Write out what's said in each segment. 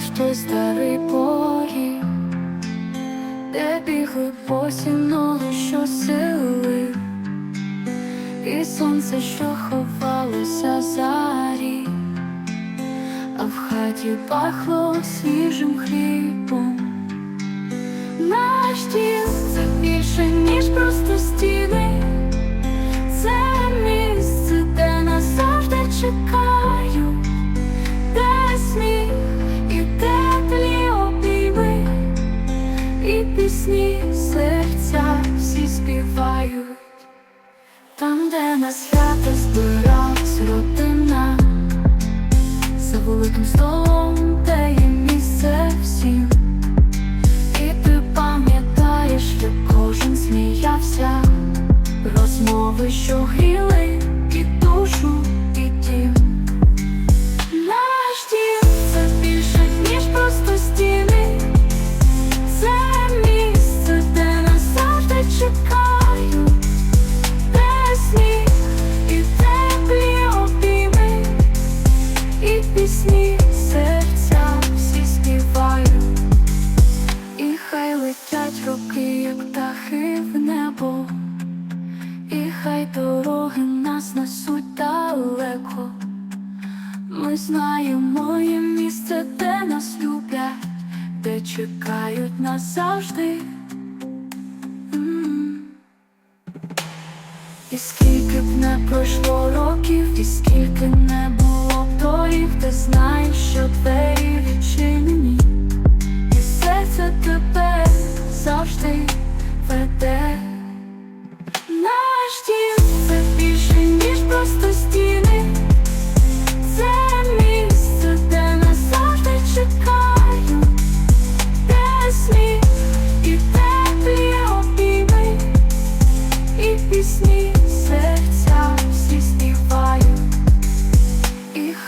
старий поріг, де бігли босі ноги, що сили, і сонце, що ховалося за рік, а в хаті пахло свіжим хлібом. Наш дім це більше, ніж просто стіни. Це місце, де нас завжди чекають, Там, де на свято збиралась родина, за великим столом, де є місце всім. І ти пам'ятаєш, як кожен сміявся, розмови, що гріли летять роки, як птахи в небо, і хай дороги нас несуть далеко. Ми знаємо є місце, де нас люблять, де чекають нас завжди. І скільки б не пройшло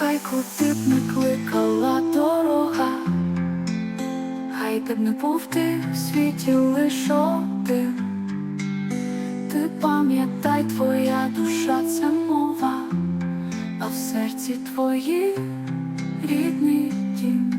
Хай куди б не кликала дорога, хай де б не був ти в світі лиш один Ти пам'ятай, твоя душа це мова, а в серці твої рідний дім.